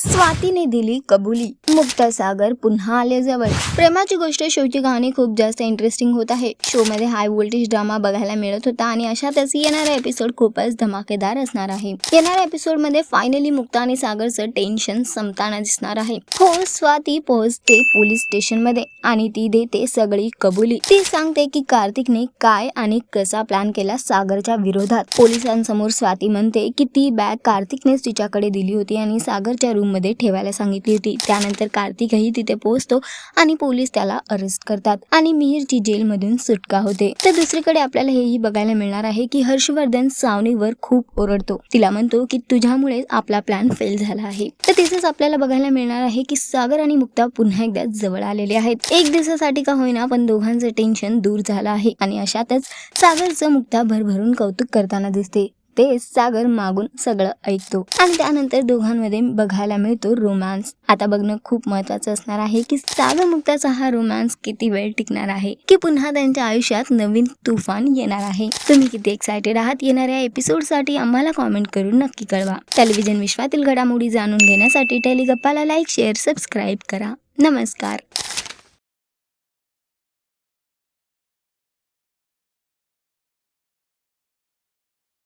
स्वातीने दिली कबुली. मुक्ता सागर पुन्हा आले जवळ प्रेमाची गोष्ट शोची कहाणी खूप जास्त इंटरेस्टिंग होत आहे. शो मध्ये हाय व्होल्टेज ड्रामा बघायला मिळत होता आणि अशातच येणारा एपिसोड खूपच धमाकेदार असणार आहे. येणाऱ्या एपिसोडमध्ये फायनली मुक्ता आणि सागरचं टेन्शन संपताना दिसणार आहे. हो स्वाती पोहोचते पोलीस स्टेशनमध्ये आणि ती देते सगळी कबुली. ती सांगते की कार्तिकने काय आणि कसा प्लॅन केला सागरच्या विरोधात. पोलिसांसमोर स्वाती म्हणते की ती बॅग कार्तिकनेच तिच्याकडे दिली होती आणि सागरच्या रूम मध्ये ठेवायला सांगितली होती. त्यानंतर कार्तिकही तिथे पोहोचतो आणि पोलीस त्याला अरेस्ट करतात आणि मिहिरची जेलमधून सुटका होते. तर दुसरीकडे आपल्याला हेही बघायला मिळणार आहे की हर्षवर्धन सावनीवर खूप ओरडतो. तिला म्हणतो की तुझ्यामुळे आपला प्लॅन फेल झाला आहे. तर तिथेच आपल्याला बघायला मिळणार आहे की सागर आणि मुक्ता पुन्हा एकदा जवळ आलेले आहेत. एक दिवसासाठी का होईना पण दोघांचं टेन्शन दूर झालं आहे आणि अशातच सागरचं मुक्ता भरभरून कौतुक करताना दिसते. ते सागर मागून सगळं ऐकतो. आणि त्यानंतर दोघांमध्ये बघायला मिळतो रोमॅन्स आता बघणं खूप महत्वाचं असणार आहे की सागर मुक्ताचा हा रोमॅन्स किती वेळ टिकणार आहे? की पुन्हा त्यांच्या आयुष्यात नवीन तुफान येणार आहे? तुम्ही किती एक्सायटेड आहात? येणाऱ्या एपिसोडसाठी आम्हाला कॉमेंट करून नक्की कळवा. टेलिव्हिजन विश्वातील घडामोडी जाणून घेण्यासाठी टेलिगप्पाला लाईक शेअर सबस्क्राईब करा. नमस्कार.